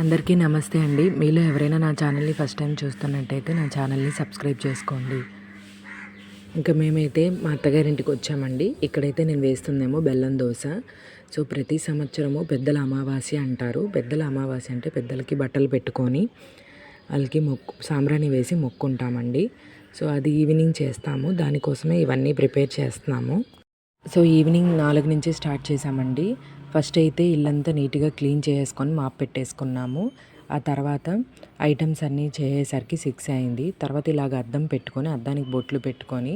అందరికీ నమస్తే అండి. మీలో ఎవరైనా నా ఛానల్ని ఫస్ట్ టైం చూస్తున్నట్టయితే నా ఛానల్ని సబ్స్క్రైబ్ చేసుకోండి. ఇంకా మేమైతే మా అత్తగారింటికి వచ్చామండి. ఇక్కడైతే నేను వేస్తుందేమో బెల్లం దోశ. సో ప్రతి సంవత్సరము పెద్దల అమావాస్య అంటారు. పెద్దల అమావాస్య అంటే పెద్దలకి బట్టలు పెట్టుకొని వాళ్ళకి మొక్కు సాంబ్రాణి వేసి మొక్కుంటామండి. సో అది ఈవినింగ్ చేస్తాము. దానికోసమే ఇవన్నీ ప్రిపేర్ చేస్తున్నాము. సో ఈవినింగ్ నాలుగు నుంచి స్టార్ట్ చేసామండి ఫస్ట్ అయితే ఇల్లంతా నీట్గా క్లీన్ చేసుకొని మాప్ పెట్టేసుకున్నాము. ఆ తర్వాత ఐటమ్స్ అన్నీ చేసేసరికి సిక్స్ అయింది. తర్వాత ఇలాగ అద్దం పెట్టుకొని అద్దానికి బొట్లు పెట్టుకొని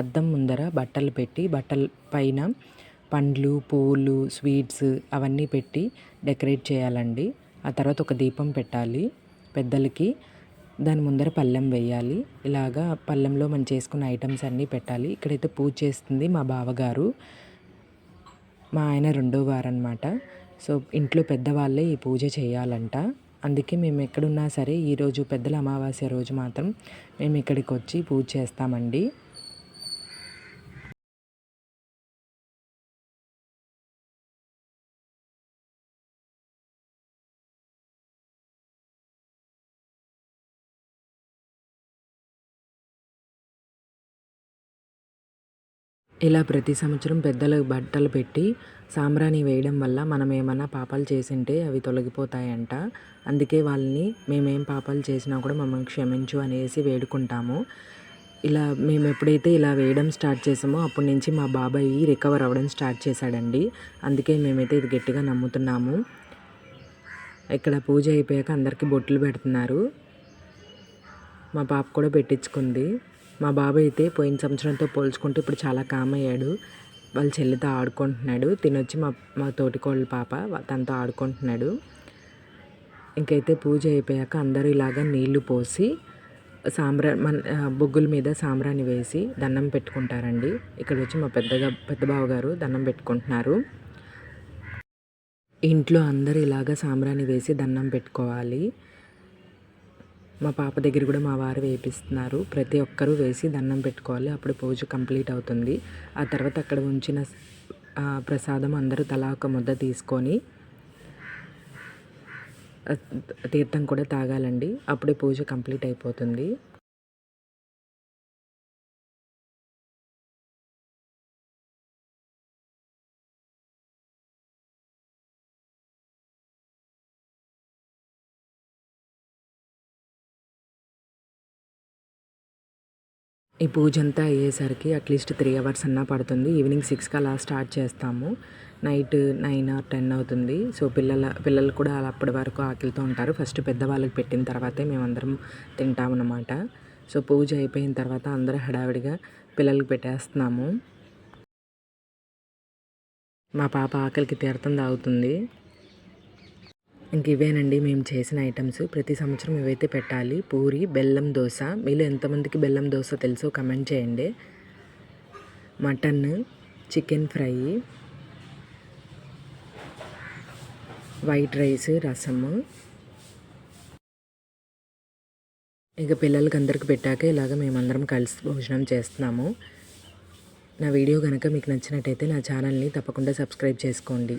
అద్దం ముందర బట్టలు పెట్టి బట్టల పైన పండ్లు పూలు స్వీట్స్ అవన్నీ పెట్టి డెకరేట్ చేయాలండి. ఆ తర్వాత ఒక దీపం పెట్టాలి పెద్దలకి. దాని ముందర పళ్ళెం వేయాలి. ఇలాగా పళ్ళెంలో మనం చేసుకున్న ఐటమ్స్ అన్నీ పెట్టాలి. ఇక్కడైతే పూజ చేస్తుంది మా బావగారు. మా ఆయన రెండో వారు అనమాట సో ఇంట్లో పెద్దవాళ్ళే ఈ పూజ చేయాలంట. అందుకే మేము ఎక్కడున్నా సరే ఈరోజు పెద్దల అమావాస్య రోజు మాత్రం మేము ఇక్కడికి వచ్చి పూజ చేస్తామండి. ఇలా ప్రతి సంవత్సరం పెద్దలకు బట్టలు పెట్టి సాంబ్రాణి వేయడం వల్ల మనం ఏమన్నా పాపాలు చేసింటే అవి తొలగిపోతాయంట. అందుకే వాళ్ళని మేమేం పాపాలు చేసినా కూడా మమ్మల్ని క్షమించు అనేసి వేడుకుంటాము. ఇలా మేము ఎప్పుడైతే ఇలా వేయడం స్టార్ట్ చేసామో అప్పటి నుంచి మా బాబాయ్ రికవర్ అవ్వడం స్టార్ట్ చేశాడండి. అందుకే మేమైతే ఇది గట్టిగా నమ్ముతున్నాము. ఇక్కడ పూజ అయిపోయాక అందరికీ బొట్లు పెడుతున్నారు. మా పాప కూడా పెట్టించుకుంది. మా బాబాయ్ అయితే పోయిన సంవత్సరంతో పోల్చుకుంటే ఇప్పుడు చాలా కామ్ అయ్యాడు. వాళ్ళ చెల్లితో ఆడుకుంటున్నాడు. తినొచ్చి మా మా తోటికోళ్ళ పాప తనతో ఆడుకుంటున్నాడు. ఇంకైతే పూజ అయిపోయాక అందరూ ఇలాగ నీళ్ళు పోసి సాంబ్రా మన బొగ్గుల మీద సాంబ్రాన్ని వేసి దండం పెట్టుకుంటారండి. ఇక్కడ వచ్చి మా పెద్దగా పెద్ద బావ గారు దండం పెట్టుకుంటున్నారు. ఇంట్లో అందరూ ఇలాగ సాంబ్రాన్ని వేసి దండం పెట్టుకోవాలి. మా పాప దగ్గర కూడా మా వారు వేపిస్తున్నారు. ప్రతి ఒక్కరూ వేసి దండం పెట్టుకోవాలి. అప్పుడు పూజ కంప్లీట్ అవుతుంది. ఆ తర్వాత అక్కడ ఉంచిన ప్రసాదం అందరూ తలా ఒక ముద్ద తీసుకొని తీర్థం కూడా తాగాలండి. అప్పుడే పూజ కంప్లీట్ అయిపోతుంది. ఈ పూజ అంతా అయ్యేసరికి అట్లీస్ట్ త్రీ అవర్స్ అన్నా పడుతుంది. ఈవినింగ్ సిక్స్కి అలా స్టార్ట్ చేస్తాము. నైట్ నైన్ ఆర్ టెన్ అవుతుంది. సో పిల్లల పిల్లలు కూడా అప్పటి వరకు ఆకలితో ఉంటారు. ఫస్ట్ పెద్దవాళ్ళకి పెట్టిన తర్వాతే మేమందరం తింటామన్నమాట సో పూజ అయిపోయిన తర్వాత అందరూ హడావిడిగా పిల్లలకి పెట్టేస్తున్నాము. మా పాప ఆకలికి తీర్థం తాగుతుంది. ఇంక ఇవేనండి మేము చేసిన ఐటమ్స్. ప్రతి సంవత్సరం ఇవైతే పెట్టాలి. పూరి బెల్లం దోశ. మీలో ఎంతమందికి బెల్లం దోశ తెలుసో కమెంట్ చేయండి. Mutton chicken fry white rice రసము ఇక పిల్లలకి అందరికి పెట్టాక ఇలాగ మేమందరం కలిసి భోజనం చేస్తున్నాము. నా వీడియో కనుక మీకు నచ్చినట్టయితే నా ఛానల్ని తప్పకుండా సబ్స్క్రైబ్ చేసుకోండి.